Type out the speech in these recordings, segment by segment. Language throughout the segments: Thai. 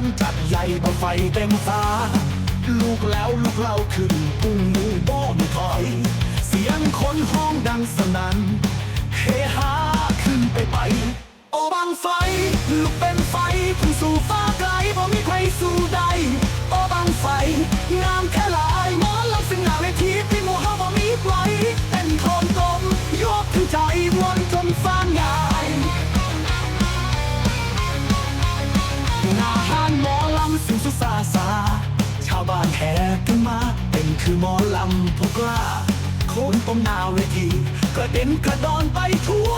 านจัดใหญ่บังไฟเต็มฟ้า ลูกแล้วลูกเล่าขึ้นปุ้งมือโบนถอย เสียงคนห้องดังสนั่นเฮฮา สิ่งสุดซาซาชาวบ้านแห่กันมา เป็นคือหมอลำพวกกล้าโคนต้มนาเวทีกระเด็นกระดอนไปทั่ว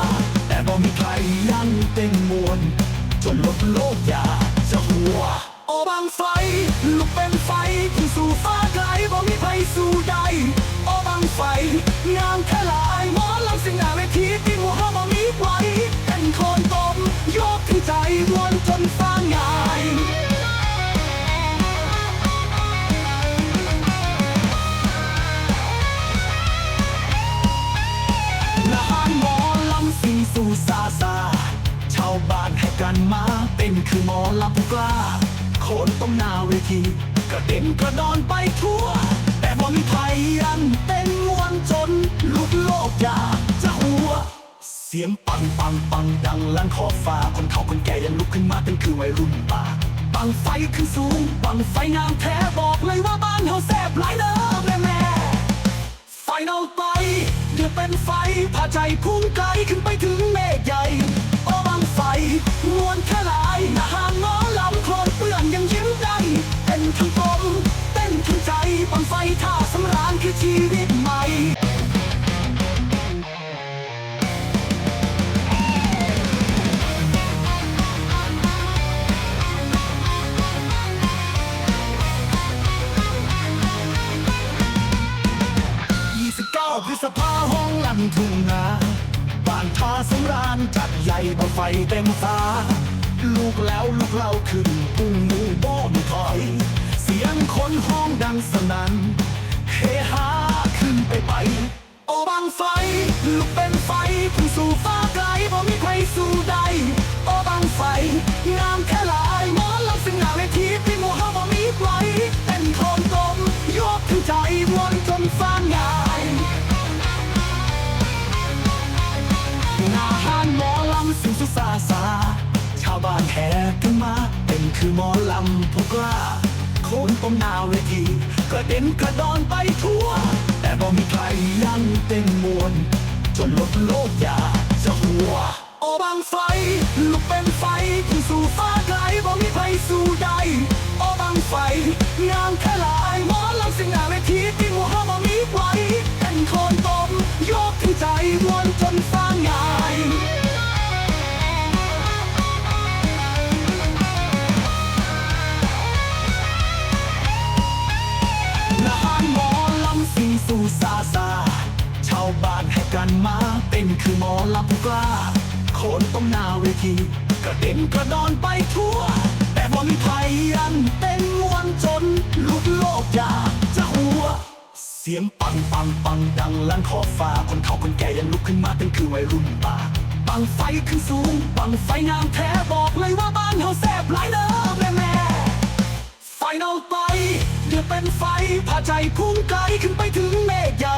สีสู่ซาซาชาวบ้านให้กันมาเป็นคือหมอลำผู้กล้าโคนต้องนาเวทีกระเด็นกระดอนไปทั่ว แต่บ่มีใครยันเต้นมวนจน ลุกโลกอยากจะหัว เสียงปังปังปังดังลั่นขอบฟ้าคนเฒ่าคนแก่ยังลุกขึ้นมาเป็นคือวัยรุ่นป่าปังไฟขึ้นสูงปังไฟงามแท้บอกเลยว่าบ้านเฮาแซ่บหลายเด้อแม่แม่ไฟนอลไป เดือดเป็นไฟพาใจพุ่งไกลขึ้นไปถึงเมฆใหญ่โอ้บังไฟมวนแค่ลายหน้าหางงอลำโคลนเปื้อนยังยิ้มได้เป็นทั้งกลมเต้นทั้งใจบังไฟท่าสำราญคือชีวิต ฤษภาห้องลันทุ่งนาบ้านท่าสำราญจัดใหญ่ประไฟเต็มฟ้า ลูกแล้วลูกเล่าขึ้นปุ้งมูโบนถอย เสียงคนห้องดังสนั่นเฮฮาขึ้นไปไป โอ้บังไฟ ลูกเป็นไฟพุ่งสู่ฟ้าไกลบ่มีใครสู้ได้ำพวกกล้าโคนต้มนาเวทีกระเด็นกระดอนไปทั่ว แต่บ่มีใครยั่งเต้นมวน จนลดโลกอยาจะหัว โอ้บางไฟลุกเป็นไฟที่สู่ฟ้าไกลบ่มีใครสู้ได้โอบางไฟงามแค่ลายหมอลำสิ่งหนาเวทีที่หมู่เฮาบ่มีไว้เป็นคนต้มยกถึงใจมวน ดูซาซาชาวบ้านให้กันมาเป็นคือหมอลำผู้กล้าโคนต้มหน้าเวทีกระเด็นกระดอนไปทั่ว แต่บ่มีใครยันเต้นมวนจนลุกโลกอยากจะหัว เสียงปังปังปังดังลั่นขอบฟ้าคนเฒ่าคนแก่ยังลุกขึ้นมาเป็นคือวัยรุ่นป่าปังไฟขึ้นสูงปังไฟงามแท้บอกเลยว่าบ้านเฮาแซ่บหลายเด้อ เป็นไฟพาใจพุ่งไกลขึ้นไปถึงเมฆใหญ่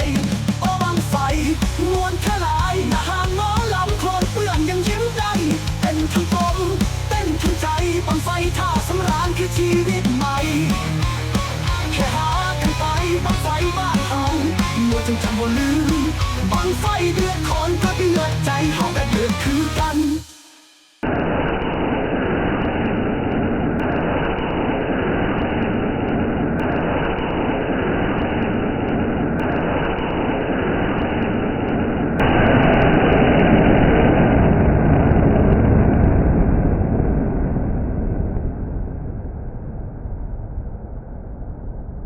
โอ้บังไฟมวนแค่ลายหน้าหางงอลำโคลนเปื้อนยังยิ้มได้เต้นทั้งกลมเต้นทั้งใจบังไฟท่าสำราญคือชีวิตใหม่ แค่หากันไปบังไฟบ้านเฮาเมื่อจึงจำบ่ลืมบังไฟเดือดคอนก็เดือดใจเฮาแบบเดือดคือกัน